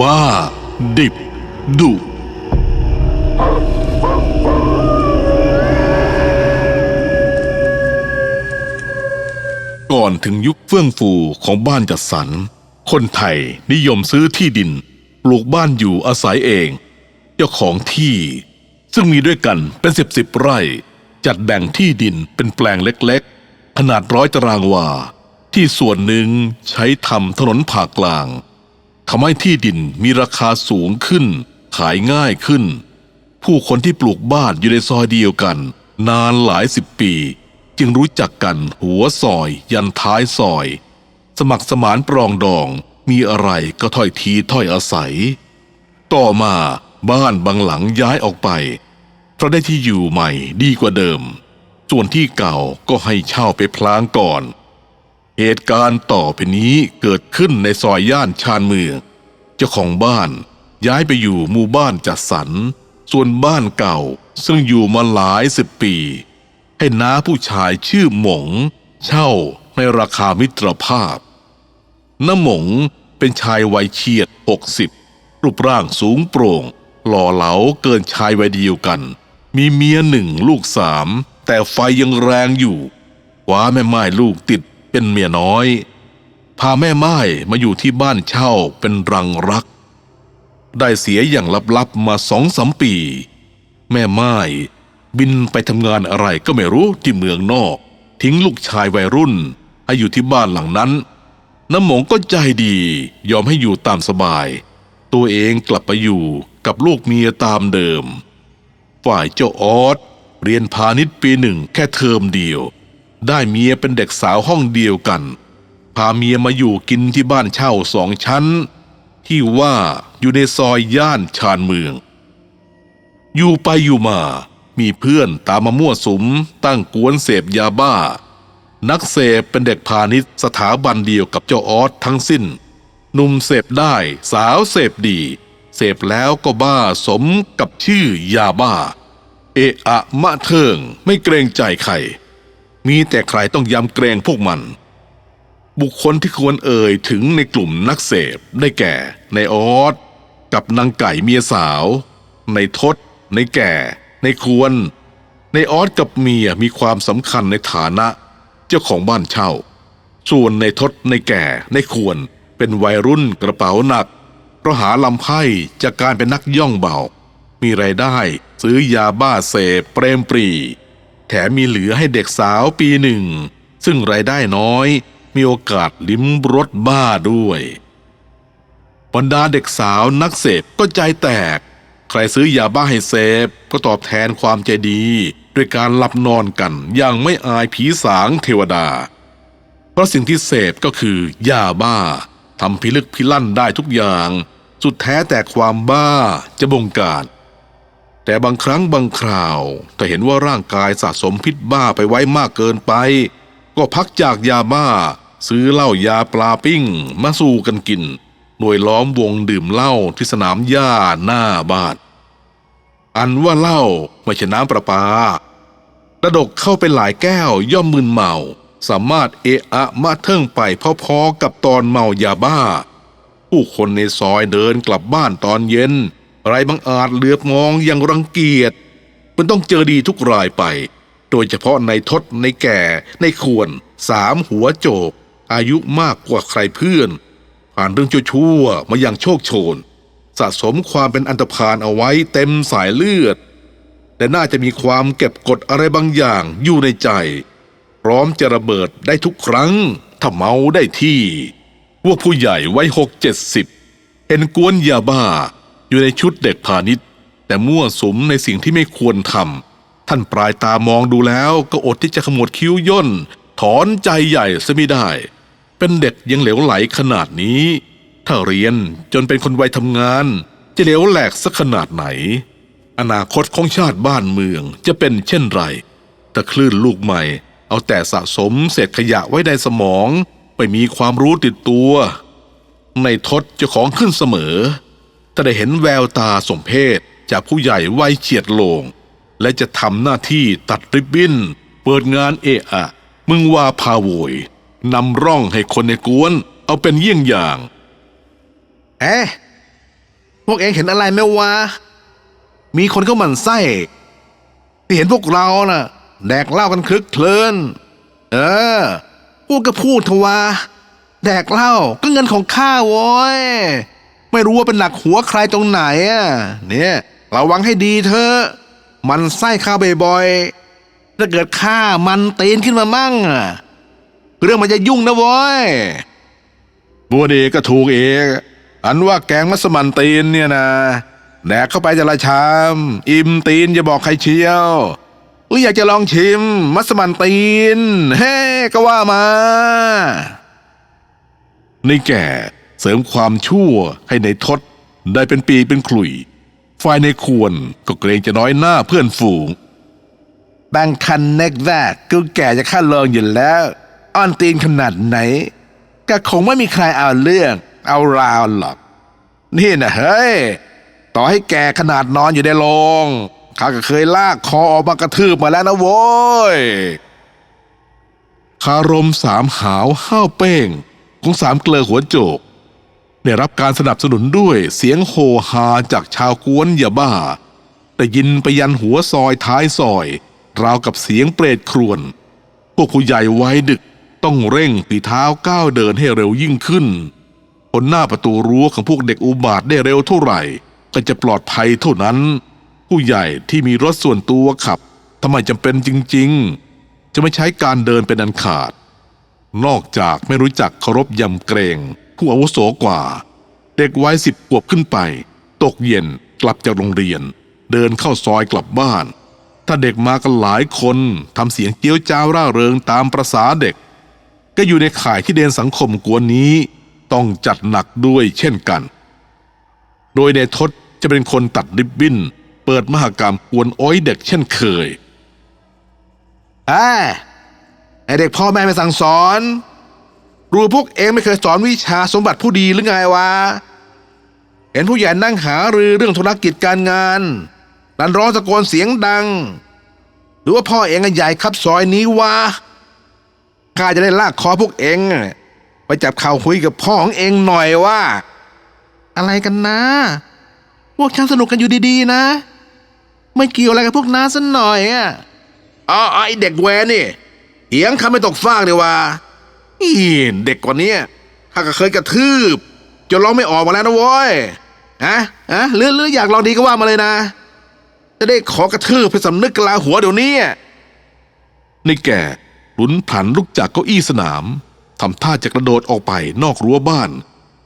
บ้า ดิบ ดุ ก่อนถึงยุคเฟื่องฟูของบ้านจัดสรร คนไทยนิยมซื้อที่ดิน ปลูกบ้านอยู่อาศัยเอง เจ้าของที่ ซึ่งมีด้วยกันเป็นสิบสิบไร่ จัดแบ่งที่ดินเป็นแปลงเล็กๆ ขนาดร้อยตารางวา ที่ส่วนหนึ่งใช้ทำถนนผ่ากลาง ทำให้ที่ดินมีราคาสูงขึ้น ขายง่ายขึ้น ผู้คนที่ปลูกบ้านอยู่ในซอยเดียวกัน นานหลายสิบปี จึงรู้จักกันหัวซอยยันท้ายซอย สมัครสมานปรองดองมีอะไรก็ถ้อยทีถ้อยอาศัย ต่อมาบ้านบางหลังย้ายออกไป เพราะได้ที่อยู่ใหม่ดีกว่าเดิม ส่วนที่เก่าก็ให้เช่าไปพลางก่อน เหตุการณ์ต่อไปนี้เกิดขึ้นในซอยย่านชานเมือง เจ้าของบ้านย้ายไปอยู่หมู่บ้านจัดสรร ส่วนบ้านเก่าซึ่งอยู่มาหลายสิบปี ให้น้าผู้ชายชื่อหมง เช่าในราคามิตรภาพน้าหมงเป็นชายวัยเฉียดหกสิบรูปร่างสูงโปร่ง หล่อเหลาเกินชายวัยเดียวกัน มีเมียหนึ่งลูกสาม แต่ไฟยังแรงอยู่คว้าแม่ไม้ลูกติด เป็นเมียน้อย พาแม่ไม้มาอยู่ที่บ้านเช่าเป็นรังรัก ได้เสียอย่างลับๆมาสองสามปี แม่ไม้บินไปทำงานอะไรก็ไม่รู้ที่เมืองนอก ทิ้งลูกชายวัยรุ่น ให้อยู่ที่บ้านหลังนั้น น้ำหมงก็ใจดียอมให้อยู่ตามสบาย ตัวเองกลับไปอยู่กับลูกเมียตามเดิม ฝ่ายเจ้าออสเรียนพาณิชย์ปีหนึ่งแค่เทอมเดียว ได้เมียเป็นเด็กสาวห้องเดียวกัน พาเมียมาอยู่กินที่บ้านเช่าสองชั้น ที่ว่าอยู่ในซอยย่านชานเมือง อยู่ไปอยู่มา มีเพื่อนตามมามั่วสุมตั้งกวนเสพยาบ้า นักเสพเป็นเด็กพาณิชย์สถาบันเดียวกับเจ้าออสทั้งสิ้น หนุ่มเสพได้สาวเสพดี เสพแล้วก็บ้าสมกับชื่อยาบ้า เอะอะมะเทิงไม่เกรงใจใคร มีแต่ใครต้องยำเกรงพวกมัน บุคคลที่ควรเอ่ยถึงในกลุ่มนักเสพได้แก่ในออสกับนางไก่เมียสาว ในทศ ในแก่ ในควร ในออสกับเมียมีความสำคัญในฐานะ เจ้าของบ้านเช่า ส่วนในทศ ในแก่ ในควร เป็นวัยรุ่นกระเป๋าหนักเพราะหาลำไพ่จากการเป็นนักย่องเบา มีไรายได้ซื้อยาบ้าเสพเปรมปรี แถมมีเหลือให้เด็กสาวปีหนึ่ง ซึ่งรายได้น้อย มีโอกาสลิ้มรสบ้าด้วยบรรดาเด็กสาวนักเสพก็ใจแตก ใครซื้อยาบ้าให้เสพก็ตอบแทนความใจดีด้วยการหลับนอนกันอย่างไม่อายผีสางเทวดา เพราะสิ่งที่เสพก็คือยาบ้าทำพิลึกพิลั่นได้ทุกอย่าง สุดแท้แต่ความบ้าจะบงการ แต่บางครั้งบางคราวถ้าเห็นว่าร่างกายสะสมพิษบ้าไปไว้มากเกินไป ก็พักจากยาบ้า ซื้อเหล้ายาปลาปิ้ง มาสู่กันกินโดยล้อมวงดื่มเหล้าที่สนามหญ้าหน้าบ้าน อันว่าเหล้าไม่ใช่น้ำประปาระดกเข้าไปหลายแก้วย่อมมึนเมา สามารถเอะอะมาเทิงไปพอๆกับตอนเมายาบ้า ผู้คนในซอยเดินกลับบ้านตอนเย็น ไรบางอาจเหลือบมองอย่างรังเกียจ มันต้องเจอดีทุกรายไป โดยเฉพาะในทศในแก่ ในควรสามหัวโจก อายุมากกว่าใครเพื่อน ผ่านเรื่องชั่วๆมาอย่างโชคโชน สะสมความเป็นอันตรพาลเอาไว้เต็มสายเลือดแต่น่าจะมีความเก็บกดอะไรบางอย่างอยู่ในใจ พร้อมจะระเบิดได้ทุกครั้ง ถ้าเมาได้ที่ พวกผู้ใหญ่ไว้หกเจ็ดสิบเห็นกวนยาบ้า อยู่ในชุดเด็กพาณิชย์ แต่มั่วสุมในสิ่งที่ไม่ควรทำท่านปลายตามองดูแล้วก็อดที่จะขมวดคิ้วย่น ถอนใจใหญ่ซะไม่ได้ เป็นเด็กยังเหลวไหลขนาดนี้ ถ้าเรียนจนเป็นคนวัยทำงาน จะเหลวแหลกสักขนาดไหน อนาคตของชาติบ้านเมืองจะเป็นเช่นไรแต่คลื่นลูกใหม่ เอาแต่สะสมเศษขยะไว้ในสมอง ไม่มีความรู้ติดตัว ในทศจ้าของขึ้นเสมอ ถ้าได้เห็นแววตาสมเพศจากผู้ใหญ่วัยเฉียดโลง และจะทำหน้าที่ตัดริบบิ้น เปิดงานเอะอะมึงว่าพาโวยนำร่องให้คนในกวน เอาเป็นเยี่ยงอย่าง เอ๊ะพวกเองเห็นอะไรไหมวะ มีคนเข้ามันไส้ที่เห็นพวกเราน่ะ แดกเหล้ากันคลึกเคลินเออ พูดก็พูดเถอะวะแดกเหล้าก็เงินของข้าโว้ย ไม่รู้ว่าเป็นหนักหัวใครตรงไหนอะเนี่ยระวังให้ดีเถอมันไส้ข้าบ่อยๆถ้าเกิดข้ามันตีนขึ้นมามั่งอะเรื่องมันจะยุ่งนะว้ยบัวเดก็ถูกเองอันว่าแกงมัสมันตีนเนี่ยนะแดกเข้าไปจะละชาม อิ่มตีนอย่าบอกใครเชียวหรืออยากจะลองชิม มัสมันตีน เฮ้ก็ว่ามาในแก่ เสริมความชั่วให้ในทศได้เป็นปีเป็นขลุยฝ่ายในควรก็เกรงจะน้อยหน้าเพื่อนฝูง บางคันเน็กแวกกูแก่จะขั้นลองอยู่แล้ว อ้อนตีนขนาดไหน ก็คงไม่มีใครเอาเรื่อง เอาราวหรอก นี่นะเฮ้ย ต่อให้แก่ขนาดนอนอยู่ในโรงข้าก็เคยลากคอออกมากระทืบมาแล้วนะโว้ยคารมสามหาวห้าวเป้งของสามเกลือหัวโจก ได้รับการสนับสนุนด้วยเสียงโหฮาจากชาวกวนยาบ้า แต่ยินไปยันหัวซอยท้ายซอย ราวกับเสียงเปรตครวญพวกผู้ใหญ่ไว้ดึกต้องเร่งฝีเท้าก้าวเดินให้เร็วยิ่งขึ้นบนหน้าประตูรั้วของพวกเด็กอุบาทได้เร็วเท่าไหร่ ก็จะปลอดภัยเท่านั้น ผู้ใหญ่ที่มีรถส่วนตัวขับทำไมจำเป็นจริง ๆ จะไม่ใช้การเดินเป็นอันขาด นอกจากไม่รู้จักเคารพยำเกรง ผู้อาวุโสกว่า เด็กวัยสิบขวบขึ้นไป ตกเย็นกลับจากโรงเรียน เดินเข้าซอยกลับบ้าน ถ้าเด็กมากันหลายคนทำเสียงเกี้ยวจ้าวร่าเริงตามประษาเด็ก ก็อยู่ในข่ายที่เดนสังคมกวนนี้ ต้องจัดหนักด้วยเช่นกัน โดยในทศจะเป็นคนตัดริบบิ้น เปิดมหากรรมกวนอ้อยเด็กเช่นเคยไอ้ไอเด็กพ่อแม่ไม่สั่งสอน รู้พวกเองไม่เคยสอนวิชาสมบัติผู้ดีหรือไงวะ เห็นผู้ใหญ่นั่งหารือเรื่องธุรกิจการงาน นันร้องตะโกนเสียงดัง หรือว่าพ่อเองอะใหญ่ครับซอยนี้วะข้าจะได้ลากคอพวกเองอะไปจับเข่าคุยกับพ่อของเองหน่อยว่า อะไรกันนะ พวกฉันสนุกกันอยู่ดีๆนะ ไม่เกี่ยวอะไรกับพวกน้าสันหน่อยอะอ๋อไอเด็กแวนนี่เหียงคำไม่ตกฟากเลยว่าอี เด็กกว่านี้ข้าก็เคยกระทืบจนร้องไม่ออกมาแล้วนะโว้ยอะอะหรือหรืออยากลองดีก็ว่ามาเลยนะ จะได้ขอกระทืบให้สำนึกกลาหัวเดี๋ยวนี้ในแก่หลุนผันลุกจากเก้าอี้สนามทำท่าจะกระโดดออกไปนอกรั้วบ้าน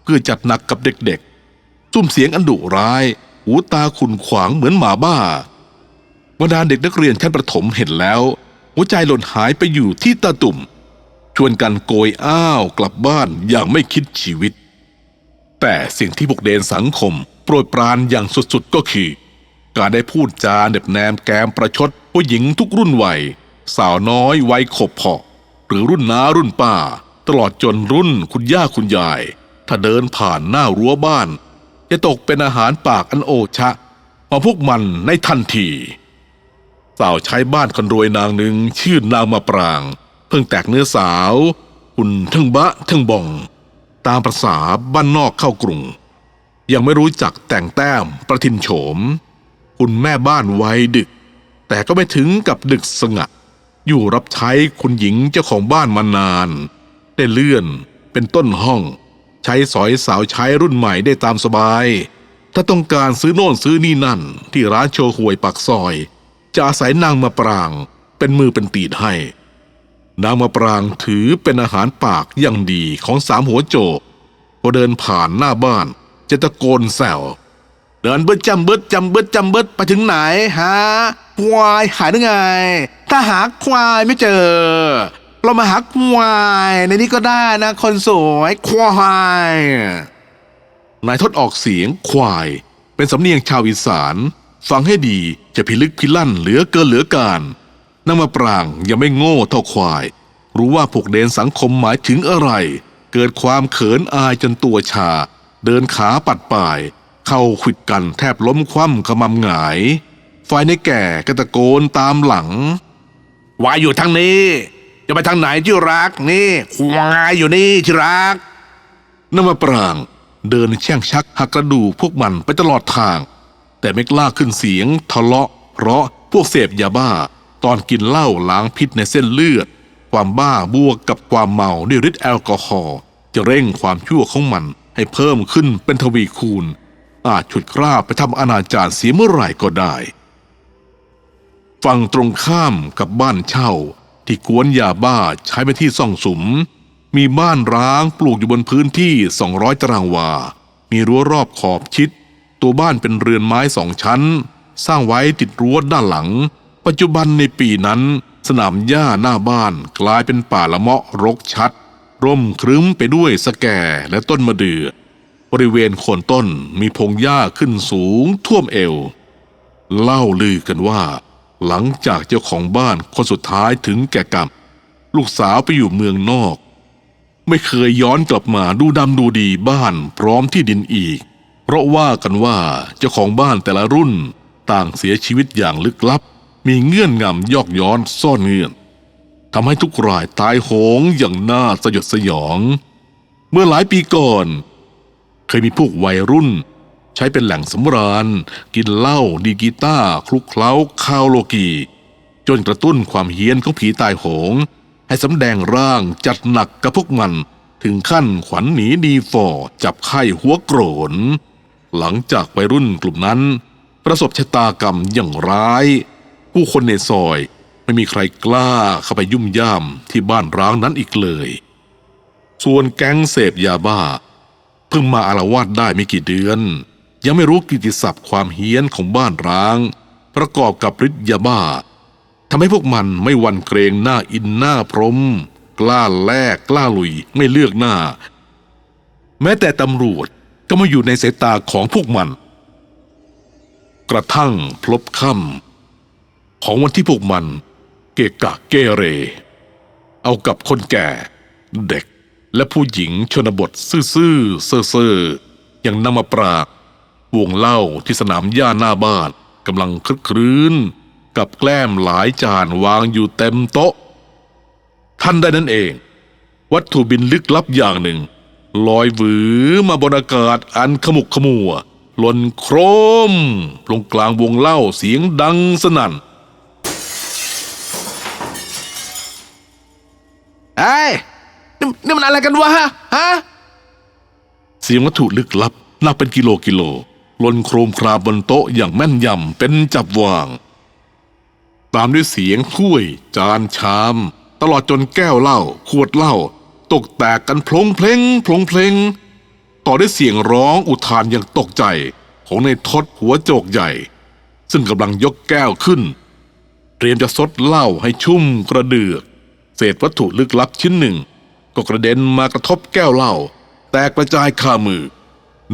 เพื่อจัดหนักกับเด็กๆซุ่มเสียงอันดุร้าย หูตาขุนขวางเหมือนหมาบ้าบรรดาเด็กนักเรียนชั้นประถมเห็นแล้ว หัวใจหล่นหายไปอยู่ที่ตาตุ่ม ชวนกันโกยอ้าวกลับบ้านอย่างไม่คิดชีวิต แต่สิ่งที่พวกเดนสังคม โปรยปรานอย่างสุดๆก็คือ การได้พูดจาเน็บแนมแกมประชดผู้หญิงทุกรุ่นวัยสาวน้อยวัยขบเพาะหรือรุ่นน้ารุ่นป้า ตลอดจนรุ่นคุณย่าคุณยาย ถ้าเดินผ่านหน้ารั้วบ้าน จะตกเป็นอาหารปากอันโอชะของพวกมันในทันทีสาวใช้บ้านคนรวยนางหนึ่งชื่อนางมาปราง เพิ่งแตกเนื้อสาวหุ่นทั้งบะทั้งบอง ตามประษาบ้านนอกเข้ากรุง ยังไม่รู้จักแต่งแต้มประทินโฉม คุณแม่บ้านไว้ดึก แต่ก็ไม่ถึงกับดึกสงัด อยู่รับใช้คุณหญิงเจ้าของบ้านมานาน ได้เลื่อนเป็นต้นห้อง ใช้สอยสาวใช้รุ่นใหม่ได้ตามสบาย ถ้าต้องการซื้อโน่นซื้อนี่นั่น ที่ร้านโชห่วยปากซอย จะอาศัยนางมาปราง เป็นมือเป็นตีดให้ นางมาปรางถือเป็นอาหารปากอย่างดีของสามหัวโจกพอเดินผ่านหน้าบ้าน จะตะโกนแซวเดินเบิดจำเบิดจำเบิดจำเบิดไปถึงไหนฮะควายหายได้ไง ถ้าหาควายไม่เจอ เรามาหาควายในนี้ก็ได้นะคนสวยควายนายทดออกเสียงควาย เป็นสำเนียงชาวอีสาน ฟังให้ดีจะพิลึกพิลั่นเหลือเกินเหลือการ นางมาปรางยังไม่โง่เท่าควาย รู้ว่าผูกเดนสังคมหมายถึงอะไร เกิดความเขินอายจนตัวชา เดินขาปัดป่าย เข้าขิดกันแทบล้มคว่ำขมำหงายฝ่ายในแก่ก็ตะโกนตามหลังวายอยู่ทางนี้ จะไปทางไหนที่รักนี่ควายอยู่นี่ที่รักนางมาปรางเดินแช่งชักหักกระดูกพวกมันไปตลอดทาง แต่ไม่กล้าขึ้นเสียงทะเลาะ เพราะพวกเสพยาบ้า ตอนกินเหล้าล้างพิษในเส้นเลือด ความบ้าบวกกับความเมาด้วยฤทธิ์แอลกอฮอล์จะเร่งความชั่วของมันให้เพิ่มขึ้นเป็นทวีคูณ อาจฉุดกล้าไปทำอนาจารเสียเมื่อไหร่ก็ได้ ฝั่งตรงข้ามกับบ้านเช่า ที่กวนยาบ้าใช้เป็นที่ซ่องสุม มีบ้านร้างปลูกอยู่บนพื้นที่ 200 ตารางวา มีรั้วรอบขอบชิด ตัวบ้านเป็นเรือนไม้สองชั้น สร้างไว้ติดรั้วด้านหลัง ปัจจุบันในปีนั้น สนามหญ้าหน้าบ้านกลายเป็นป่าละเมาะรกชัด ร่มครึ้มไปด้วยสแก่และต้นมะเดื่อบริเวณโคนต้นมีพงหญ้าขึ้นสูงท่วมเอว เล่าลือกันว่า หลังจากเจ้าของบ้านคนสุดท้ายถึงแก่กรรม ลูกสาวไปอยู่เมืองนอก ไม่เคยย้อนกลับมาดูดำดูดีบ้านพร้อมที่ดินอีก เพราะว่ากันว่าเจ้าของบ้านแต่ละรุ่นต่างเสียชีวิตอย่างลึกลับ มีเงื่อนงำยอกย้อนซ่อนเงื่อนทำให้ทุกรายตายโหงอย่างน่าสยดสยอง เมื่อหลายปีก่อน เคยมีพวกวัยรุ่น ใช้เป็นแหล่งสำราญ กินเหล้าดีกีตาร์คลุกเคล้าคาวโลกี จนกระตุ้นความเฮี้ยนของผีตายโหง ให้สำแดงร่างจัดหนักกับพวกมันถึงขั้นขวัญหนีดีฟอจับไข้หัวโกรน หลังจากวัยรุ่นกลุ่มนั้น ประสบชะตากรรมอย่างร้าย ผู้คนในซอยไม่มีใครกล้าเข้าไปยุ่มย่ามที่บ้านร้างนั้นอีกเลย ส่วนแก๊งเสพยาบ้า เพิ่งมาอารวาสได้ไม่กี่เดือน ยังไม่รู้กิตติศัพท์ความเฮี้ยนของบ้านร้าง ประกอบกับฤทธิ์ยาบ้าทำให้พวกมันไม่วันเกรงหน้าอินหน้าพรม กล้าแลกกล้าลุยไม่เลือกหน้า แม้แต่ตำรวจก็มาอยู่ในสายตาของพวกมัน กระทั่งพลบค่ำ ของวันที่พวกมันเกะกะเกเร เอากับคนแก่ เด็กและผู้หญิงชนบทซื่อๆเซ่อๆอย่างนำมาปรากวงเล่าที่สนามหญ้าหน้าบ้านกำลังคลึกครื้น กับแกล้มหลายจานวางอยู่เต็มโต๊ะ ท่านได้นั่นเอง วัตถุบินลึกลับอย่างหนึ่ง ลอยหวือมาบนอากาศอันขมุกขมัวหล่นโครม ลงกลางวงเล่าเสียงดังสนั่น เอ้ยนี่นี่มันอะไรกันวะฮะฮะ เสียงวัตถุลึกลับนับเป็นกิโลกิโลหล่นโครมครามบนโต๊ะอย่างแม่นยำเป็นจับวาง ตามด้วยเสียงถ้วย จานชาม ตลอดจนแก้วเหล้าขวดเหล้าตกแตกกันพลงเพลงพลงเพลง ต่อด้วยเสียงร้องอุทานอย่างตกใจ ของในทศหัวโจกใหญ่ ซึ่งกำลังยกแก้วขึ้น เตรียมจะซดเหล้าให้ชุ่มกระเดือก เศษวัตถุลึกลับชิ้นหนึ่ง ก็กระเด็นมากระทบแก้วเหล้าแตกกระจายคามือ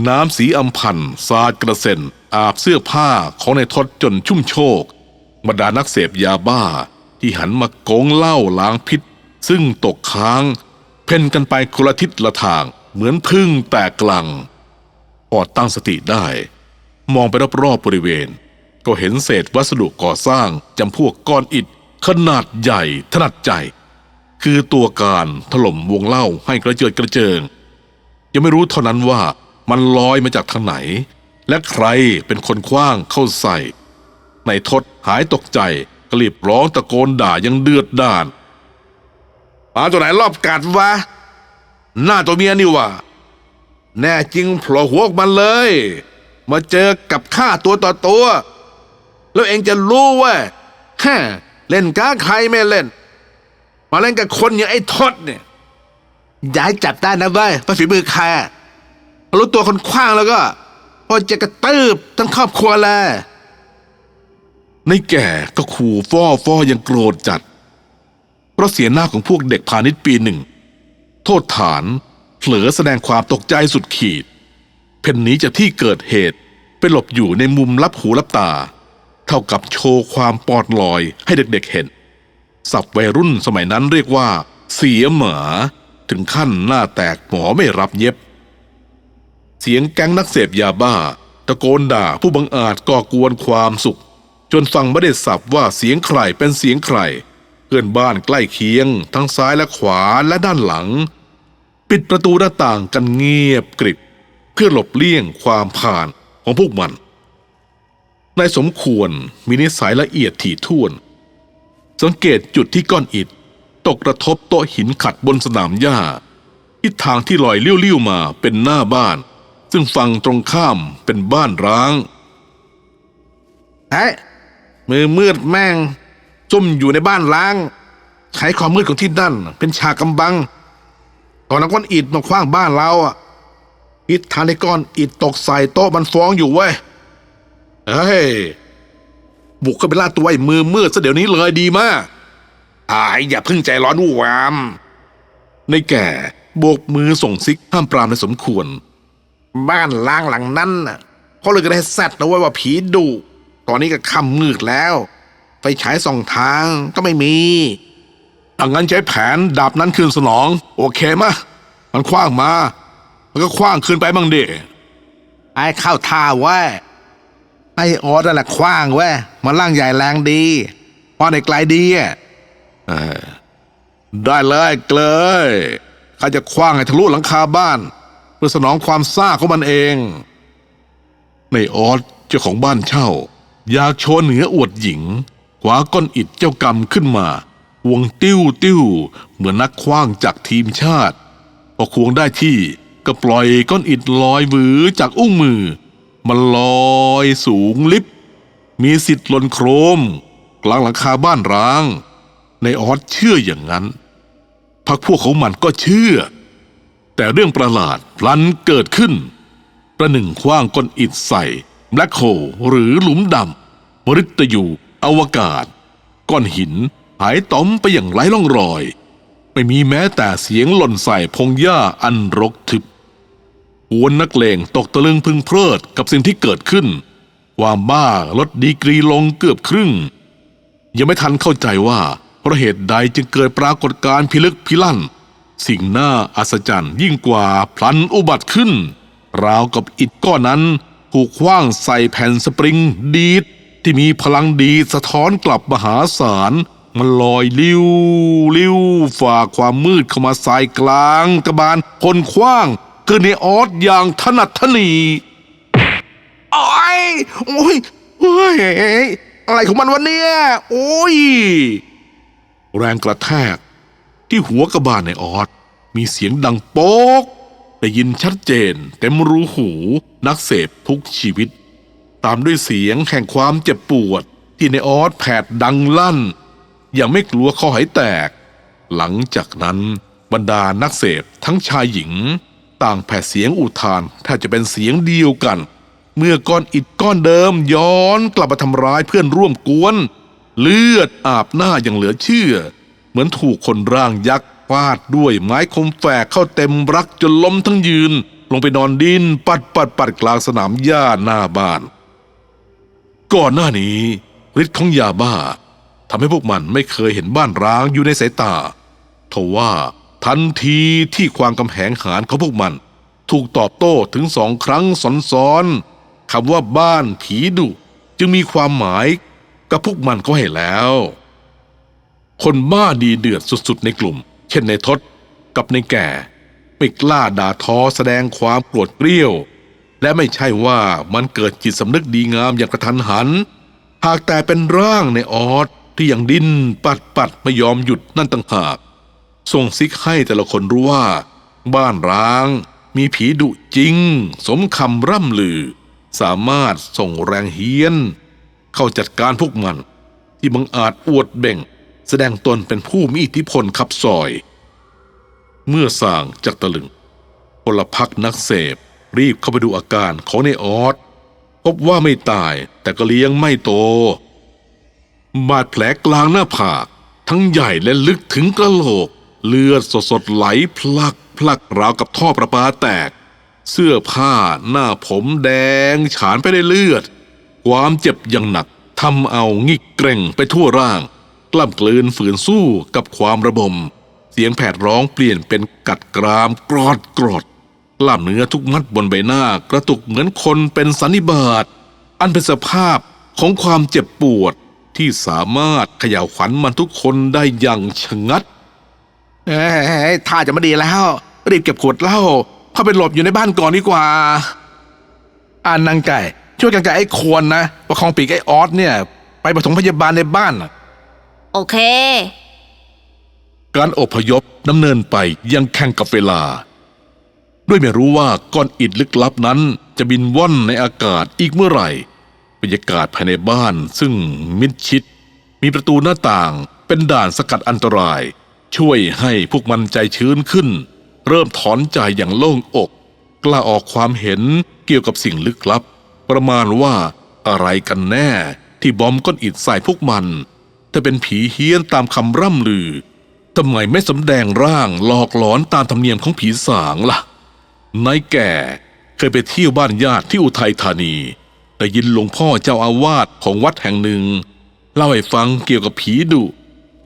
น้ำสีอัมพันสาดกระเซ็น อาบเสื้อผ้าของในทศจนชุ่มโชกบรรดานักเสพยาบ้าที่หันมาโกงเหล้าล้างพิษ ซึ่งตกค้าง เพ่นกันไปคนละทิศละทางเหมือนพึ่งแตกกลังพอตั้งสติได้ มองไปรอบๆบริเวณ ก็เห็นเศษวัสดุก่อสร้างจำพวกก้อนอิฐขนาดใหญ่ถนัดใจ คือตัวการถล่มวงเล่าให้กระเจิดกระเจิง ยังไม่รู้เท่านั้นว่ามันลอยมาจากทางไหน และใครเป็นคนคว้างเข้าใส่ ในทศหายตกใจกรีบร้องตะโกนด่ายังเดือดด่านมาตัวไหนรอบกัดวะ หน้าตัวเมียนี่วะแน่จริงโผล่หัวออกมาเลย มาเจอกับข้าตัวต่อตัว แล้วเองจะรู้ว่าฮะเล่นก้าใครไม่เล่น มาเล่นกับคนอย่างไอ้ทศเนี่ยอย่าให้จับได้นะเว้ยว่าฝีมือใครอะรู้ตัวคนคว้างแล้วก็พอจะกระตืบทั้งครอบครัวเลยในแก่ก็ขู่ฟ้อฟ้อยังโกรธจัด เพราะเสียหน้าของพวกเด็กพาณิชย์ปีหนึ่ง โทษฐานเผลอแสดงความตกใจสุดขีด เพนหนีจากที่เกิดเหตุไปหลบอยู่ในมุมลับหูลับตา เท่ากับโชว์ความปลอดลอยให้เด็กๆเห็น ศัพท์วัยรุ่นสมัยนั้นเรียกว่า เสียหมาถึงขั้นหน้าแตกหมอไม่รับเย็บ เสียงแก๊งนักเสพยาบ้า ตะโกนด่าผู้บังอาจก่อกวนความสุข จนฟังไม่ได้สับว่าเสียงใครเป็นเสียงใครเพื่อนบ้านใกล้เคียง ทั้งซ้ายและขวาและด้านหลัง ปิดประตูหน้าต่างกันเงียบกริบ เพื่อหลบเลี่ยงความผ่านของพวกมันนายสมควรมีนิสัยละเอียดถี่ถ้วน สังเกตจุดที่ก้อนอิฐ ตกกระทบโต๊ะหินขัดบนสนามหญ้าทิศทางที่ลอยเลี้ยวๆมาเป็นหน้าบ้าน ซึ่งฝั่งตรงข้ามเป็นบ้านร้างเฮ้มือมืดแม่งซุ่มอยู่ในบ้านล้างใช้ความมืดของที่นั่น เป็นฉากกำบัง ตอนนั้นก้อนอิฐมาคว้างบ้านเราอะอิฐทานในก้อนอิฐตกใส่โต๊ะมันฟ้องอยู่เว้ยเฮ้ย บุกเข้าไปล่าตัวไอ้มือมืดซะเดี๋ยวนี้เลยดีมากอายอย่าเพึ่งใจร้อนวู่วาม ในแก่โบกมือส่งซิกห้ามปรามในสมควร บ้านล้างหลังนั้นน่ะเขาเลยก็ได้แซดนะเว้ยว่าผีดุตอนนี้ก็ค่ำมืดแล้ว ไฟฉายส่องทางก็ไม่มีดังนั้นใช้แผนดาบนั้นคืนสนอง โอเคมะมันคว้างมา มันก็คว้างคืนไปบ้างเดไอ้เข้าท่าเว้ย ไอ้ออสนั่นแหละคว้างเว้ยมันร่างใหญ่แรงดีพอในไกลดีอะได้เลยเกลยข้าจะคว้างให้ทะลุหลังคาบ้าน เพื่อสนองความซ่าของมันเอง ในออสเจ้าของบ้านเช่า อยากโชว์เหนืออวดหญิงคว้าก้อนอิฐเจ้ากรรมขึ้นมาควงติ้วติ้วเหมือนนักคว้างจากทีมชาติพอควงได้ที่ก็ปล่อยก้อนอิฐลอยหวือจากอุ้งมือ มันลอยสูงลิบ มีสิทธิ์หล่นโครม กลางหลังคาบ้านร้าง ในออสเชื่ออย่างนั้น พักพวกของมันก็เชื่อ แต่เรื่องประหลาดพลันเกิดขึ้น ประหนึ่งคว้างก้อนอิฐใส่แบล็คโฮลหรือหลุมดำมฤตยูอวกาศ ก้อนหินหายต้อมไปอย่างไร้ร่องรอย ไม่มีแม้แต่เสียงหล่นใส่พงหญ้าอันรกทึบ หวนนักเลงตกตะลึงพึงเพลิดกับสิ่งที่เกิดขึ้น ความบ้าลดดีกรีลงเกือบครึ่ง ยังไม่ทันเข้าใจว่าเพราะเหตุใดจึงเกิดปรากฏการณ์พิลึกพิลั่น สิ่งน่าอัศจรรย์ยิ่งกว่าพลันอุบัติขึ้น ราวกับอิฐก้อนนั้นถูกคว้างใส่แผ่นสปริงดีดที่มีพลังดีสะท้อนกลับมหาศาลมันลอยลิ้วลิ้วฝ่าความมืดเข้ามาใส่กลางกระบาลคนคว้าง คือในออสอย่างถนัดถนีโอ้ยโอ้ยเฮ้ยอะไรของมันวะเนี่ยโอ้ย แรงกระแทก ที่หัวกระบาลในออสมีเสียงดังโป๊กได้ยินชัดเจน เต็มรูหูนักเสพทุกชีวิต ตามด้วยเสียงแห่งความเจ็บปวด ที่ในออสแผดดังลั่นอย่างไม่กลัวคอหายแตก หลังจากนั้นบรรดานักเสพทั้งชายหญิง ต่างแผดเสียงอุทานแทบจะเป็นเสียงเดียวกัน เมื่อก้อนอิฐก้อนเดิมย้อนกลับมาทำร้ายเพื่อนร่วมกวน เลือดอาบหน้าอย่างเหลือเชื่อ เหมือนถูกคนร่างยักษ์ฟาดด้วยไม้คมแฝกเข้าเต็มรักจนล้มทั้งยืน ลงไปนอนดินปัดปัดปัดกลางสนามหญ้าหน้าบ้าน ก่อนหน้านี้ฤทธิ์ของยาบ้าทำให้พวกมันไม่เคยเห็นบ้านร้างอยู่ในสายตาทว่า ทันทีที่ความกำแหงหารของพวกมัน ถูกตอบโต้ถึงสองครั้งซ้อนๆคำว่าบ้านผีดุจึงมีความหมายกับพวกมันก็ให้แล้ว คนบ้าดีเดือดสุดๆในกลุ่ม เช่นในทศกับในแก่ไม่กล้าด่าทอแสดงความโกรธเกรี้ยว และไม่ใช่ว่ามันเกิดจิตสำนึกดีงามอย่างกระทันหัน หากแต่เป็นร่างในออสที่ยังดิ้นปัดปัดไม่ยอมหยุดนั่นต่างหาก ส่งซิกให้แต่ละคนรู้ว่า บ้านร้าง มีผีดุจริง สมคำร่ำลือ สามารถส่งแรงเฮียน เข้าจัดการพวกมัน ที่บังอาจอวดเบ่ง แสดงตนเป็นผู้มีอิทธิพลขับซอย เมื่อส่างจากตะลึงพลพักนักเสพรีบเข้าไปดูอาการของในออสพบว่าไม่ตายแต่ก็เลี้ยงไม่โต บาดแผลกลางหน้าผากทั้งใหญ่และลึกถึงกระโหลก เลือดสดๆไหลพลักพลักราวกับท่อประปาแตก เสื้อผ้าหน้าผมแดง ฉานไปได้วยเลือด ความเจ็บอย่างหนักทำเอางิกเกร่งไปทั่วร่าง กล้ำกลืนฝืนสู้กับความระบม เสียงแผดร้องเปลี่ยนเป็นกัดกรามกรอดกรอดกล้ามเนื้อทุกมัดบนใบหน้ากระตุกเหมือนคนเป็นสันนิบาต อันเป็นสภาพของความเจ็บปวดที่สามารถเขย่าวขวัญมันทุกคนได้อย่างชะงัด เอ้ยท่าจะไม่ดีแล้ว รีบเก็บขวดเหล้าเข้าไปหลบอยู่ในบ้านก่อนดีกว่า อ่านนางไก่ ช่วยกันกับไอ้ควรนะประคองปีกไอ้ออสเนี่ย ไปปฐมพยาบาลในบ้านน่ะโอเค การอพยพดำเนินไปยังแข่งกับเวลา ด้วยไม่รู้ว่าก้อนอิฐลึกลับนั้น จะบินว่อนในอากาศอีกเมื่อไหร่บรรยากาศภายในบ้านซึ่งมิดชิด มีประตูหน้าต่างเป็นด่านสกัดอันตราย ช่วยให้พวกมันใจชื้นขึ้น เริ่มถอนใจอย่างโล่งอก กล้าออกความเห็นเกี่ยวกับสิ่งลึกลับ ประมาณว่าอะไรกันแน่ที่บอมก้อนอิฐใส่พวกมัน แต่เป็นผีเฮี้ยนตามคำร่ำลือทำไมไม่สำแดงร่างหลอกหลอนตามธรรมเนียมของผีสางล่ะนายแก่เคยไปเที่ยวบ้านญาติที่อุทัยธานีได้ยินหลวงพ่อเจ้าอาวาสของวัดแห่งหนึ่ง เล่าให้ฟังเกี่ยวกับผีดุ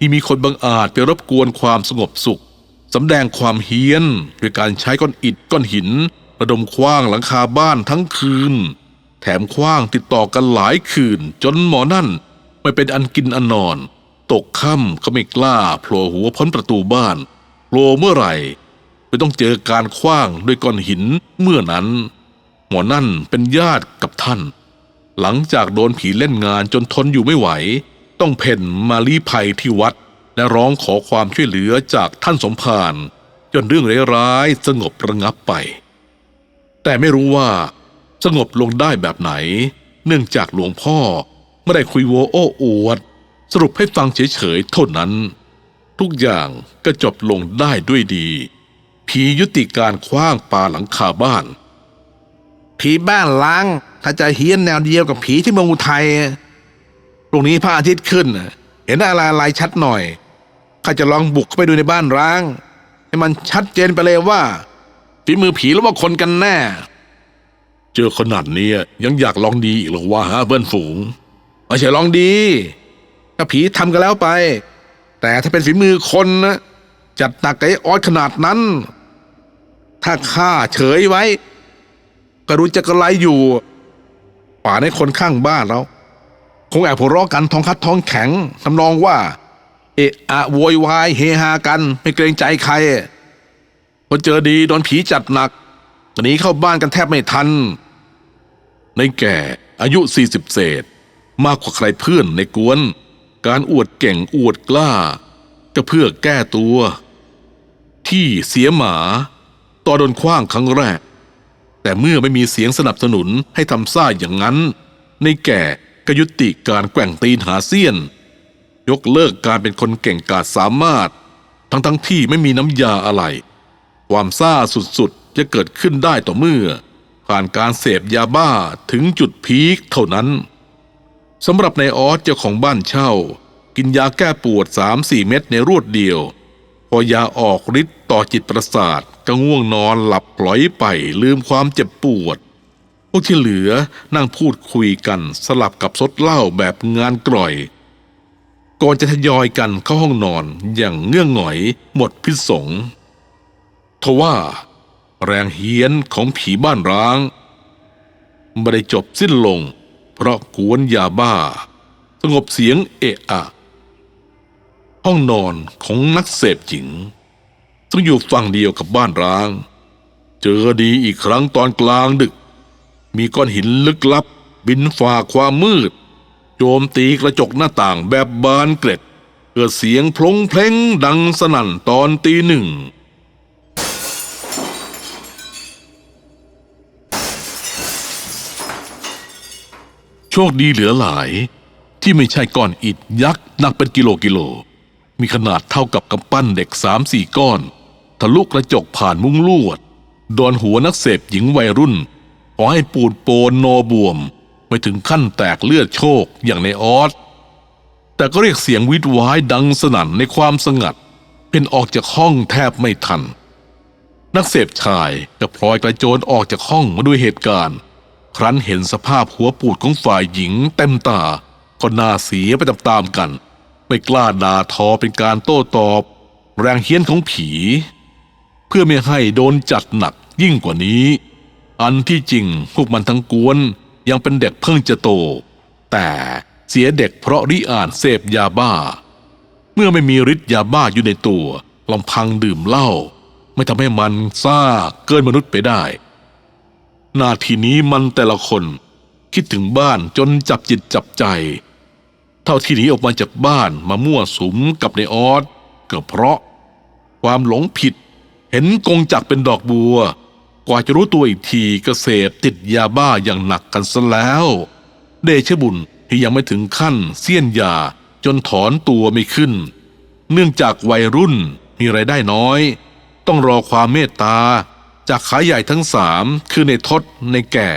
ที่มีคนบังอาจไปรบกวนความสงบสุขสำแดงความเฮี้ยนด้วยการใช้ก้อนอิฐก้อนหิน ระดมคว้างหลังคาบ้านทั้งคืน แถมคว้างติดต่อกันหลายคืน จนหมอนั่นไม่เป็นอันกินอันนอน ตกค่ำก็ไม่กล้าโผล่หัวพ้นประตูบ้านโผล่เมื่อไหร่ไม่ต้องเจอการคว้างด้วยก้อนหินเมื่อนั้น หมอนั่นเป็นญาติกับท่าน หลังจากโดนผีเล่นงานจนทนอยู่ไม่ไหว ต้องเพ่นมาลี้ภัยที่วัด และร้องขอความช่วยเหลือจากท่านสมภารจนเรื่องร้ายๆสงบระงับไป แต่ไม่รู้ว่า สงบลงได้แบบไหน เนื่องจากหลวงพ่อไม่ได้คุยโวโอ้อวด สรุปให้ฟังเฉยๆเท่านั้น ทุกอย่างก็จบลงได้ด้วยดี ผียุติการคว้างปาหลังคาบ้าน ผีบ้านล้างถ้าจะเฮี้ยนแนวเดียวกับผีที่เมืองอุทัย ตรงนี้พระอาทิตย์ขึ้น เห็นอะไรอะไรชัดหน่อยข้าจะลองบุกเข้าไปดูในบ้านร้าง ให้มันชัดเจนไปเลยว่าฝีมือผีหรือว่าคนกันแน่ เจอขนาดเนี้ยยังอยากลองดีอีกเหรอวะฮะเพื่อนฝูงไม่ใช่ลองดีถ้าผีทำกันแล้วไป แต่ถ้าเป็นฝีมือคนนะจัดหนักกับไอ้ออสขนาดนั้น ถ้าข้าเฉยไว้ ก็รู้จะกระไรอยู่ป่าในคนข้างบ้านเรา คงแอบหัวเราะกันท้องคัดท้องแข็งทำนองว่า เอะอะโวยวายเฮฮากันไม่เกรงใจใครพอเจอดีโดนผีจัดหนักหนีเข้าบ้านกันแทบไม่ทัน ในแก่อายุ 40 เศษ มากกว่าใครเพื่อนในกวน การอวดเก่งอวดกล้า ก็เพื่อแก้ตัว ที่เสียหมาตอนโดนคว้างครั้งแรก แต่เมื่อไม่มีเสียงสนับสนุนให้ทำซ่าอย่างนั้น ในแก่ ก็ยุติการแกว่งตีนหาเสี้ยน ยกเลิกการเป็นคนเก่งกาจสามารถ ทั้งทั้งที่ไม่มีน้ำยาอะไร ความซ่าสุดๆ จะเกิดขึ้นได้ต่อเมื่อ ผ่านการเสพยาบ้าถึงจุดพีคเท่านั้นสำหรับนายออสเจ้าของบ้านเช่า กินยาแก้ปวด 3-4 เม็ดในรวดเดียว พอยาออกฤทธิ์ต่อจิตประสาทก็ง่วงนอนหลับปล่อยไปลืมความเจ็บปวด พวกที่เหลือนั่งพูดคุยกันสลับกับซดเหล้าแบบงานกร่อย ก่อนจะทยอยกันเข้าห้องนอนอย่างเงื่องหงอยหมดพิษสงทว่า แรงเฮี้ยนของผีบ้านร้างไม่ได้จบสิ้นลง เพราะกวนยาบ้า สงบเสียงเอะอะ ห้องนอนของนักเสพหญิง ซึ่งอยู่ฝั่งเดียวกับบ้านร้าง เจอดีอีกครั้งตอนกลางดึก มีก้อนหินลึกลับ บินฝ่าความมืด โจมตีกระจกหน้าต่างแบบบานเกร็ด เกิดเสียงพลงเพลงดังสนั่นตอนตีหนึ่งโชคดีเหลือหลายที่ไม่ใช่ก้อนอิฐยักษ์หนักเป็นกิโลกิโล มีขนาดเท่ากับกำปั้นเด็กสามสี่ก้อน ทะลุกระจกผ่านมุ้งลวดโดนหัวนักเสพหญิงวัยรุ่น อให้ปูดโปนโนบวม ไม่ถึงขั้นแตกเลือดโชกอย่างในออสแต่ก็เรียกเสียงวิดวายดังสนั่นในความสงัด เป็นออกจากห้องแทบไม่ทัน นักเสพชายกับพลอยกระโจนออกจากห้องมาด้วยเหตุการณ์ ครั้นเห็นสภาพหัวปูดของฝ่ายหญิงเต็มตาก็น่าเสียไปตามๆกัน ไม่กล้าด่าทอเป็นการโต้ตอบ แรงเฮี้ยนของผี เพื่อไม่ให้โดนจัดหนักยิ่งกว่านี้ อันที่จริงพวกมันทั้งกวนยังเป็นเด็กเพิ่งจะโต แต่เสียเด็กเพราะริอ่านเสพยาบ้า เมื่อไม่มีฤทธิ์ยาบ้าอยู่ในตัวลำพังดื่มเหล้าไม่ทำให้มันซ่าเกินมนุษย์ไปได้ นาทีนี้มันแต่ละคนคิดถึงบ้านจนจับจิตจับใจ เท่าที่หนีออกมาจากบ้านมามั่วสุมกับในออสก็เพราะ ความหลงผิดเห็นกงจักเป็นดอกบัว ว่าจะรู้ตัวอีกทีก็เสพติดยาบ้าอย่างหนักกันซะแล้ว เดชบุญที่ยังไม่ถึงขั้นเสี้ยนยาจนถอนตัวไม่ขึ้น เนื่องจากวัยรุ่นมีไรายได้น้อย ต้องรอความเมตตา จากขายใหญ่ทั้งสามคือในทศในแก่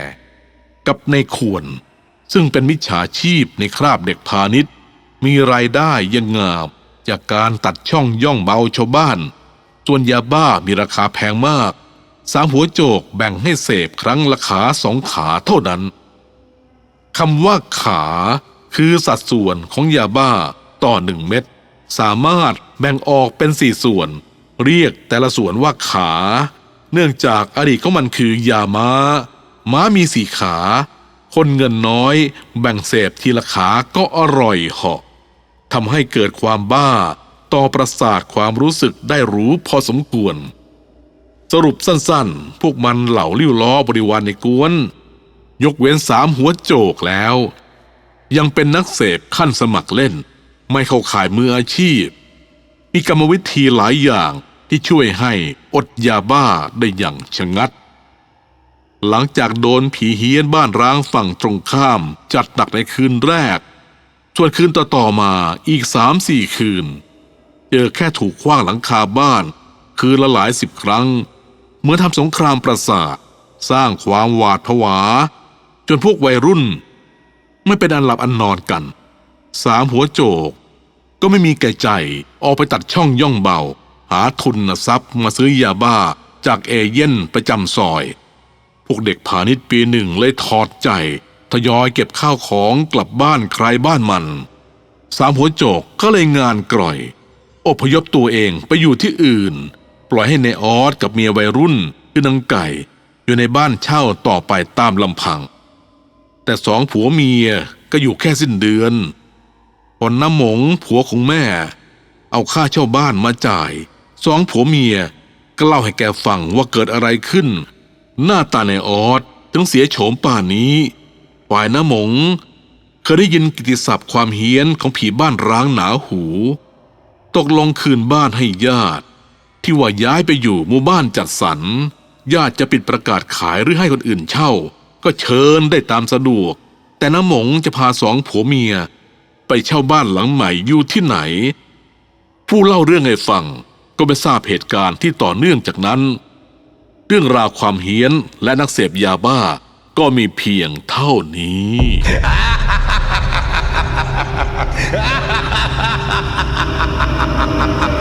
กับในขวน ซึ่งเป็นมิจฉาชีพในคราบเด็กพาณิชย์ มีรายได้ยังงามจากการตัดช่องย่องเบาชาวบ้าน ส่วนยาบ้ามีราคาแพงมาก สามหัวโจกแบ่งให้เสพครั้งละขาสองขาเท่านั้นคำว่าขาคือสัดส่วนของยาบ้าต่อหนึ่งเม็ดสามารถแบ่งออกเป็นสี่ส่วน เรียกแต่ละส่วนว่าขา เนื่องจากอดีตของมันคือยาม้า ม้ามีสี่ขา คนเงินน้อยแบ่งเสพทีละขาก็อร่อยเหาะทำให้เกิดความบ้าต่อประสาทความรู้สึกได้รู้พอสมควร สรุปสั้นๆ พวกมันเหล่าลิ้วล้อบริวารในกวน ยกเว้นสามหัวโจกแล้ว ยังเป็นนักเสพขั้นสมัครเล่น ไม่เข้าข่ายมืออาชีพ มีกรรมวิธีหลายอย่างที่ช่วยให้อดยาบ้าได้อย่างชะงัด หลังจากโดนผีเฮี้ยนบ้านร้างฝั่งตรงข้ามจัดหนักในคืนแรก ส่วนคืนต่อๆมาอีกสามสี่คืน เจอแค่ถูกขว้างหลังคาบ้าน คืนละหลายสิบครั้ง เหมือนทำสงครามประสาท สร้างความหวาดผวา จนพวกวัยรุ่น ไม่เป็นอันหลับอันนอนกัน สามหัวโจก ก็ไม่มีแก่ใจออกไปตัดช่องย่องเบา หาทุนทรัพย์มาซื้อยาบ้าจากเอเย่นประจำซอย พวกเด็กพาณิชปีหนึ่งเลยถอดใจ ทยอยเก็บข้าวของกลับบ้านใครบ้านมัน สามหัวโจกก็เลยงานกร่อย อพยพตัวเองไปอยู่ที่อื่น ปล่อยให้ในออสกับเมียวัยรุ่นคือนางไก่ อยู่ในบ้านเช่าต่อไปตามลำพัง แต่สองผัวเมียก็อยู่แค่สิ้นเดือนพอน้ำหมงผัวของแม่ เอาค่าเช่าบ้านมาจ่าย สองผัวเมียก็เล่าให้แกฟังว่าเกิดอะไรขึ้น หน้าตาในออสถึงเสียโฉมป่านนี้ฝ่ายน้ำหมงเคยได้ยินกิตติศัพท์ความเฮี้ยนของผีบ้านร้างหนาหู ตกลงคืนบ้านให้ญาติ ที่ว่าย้ายไปอยู่หมู่บ้านจัดสรรญาติจะปิดประกาศขายหรือให้คนอื่นเช่า ก็เชิญได้ตามสะดวก แต่น้ำหมงจะพาสองผัวเมีย ไปเช่าบ้านหลังใหม่อยู่ที่ไหน ผู้เล่าเรื่องให้ฟังก็ไม่ทราบเหตุการณ์ที่ต่อเนื่องจากนั้น เรื่องราวความเฮี้ยนและนักเสพยาบ้าก็มีเพียงเท่านี้ ha ha ha ha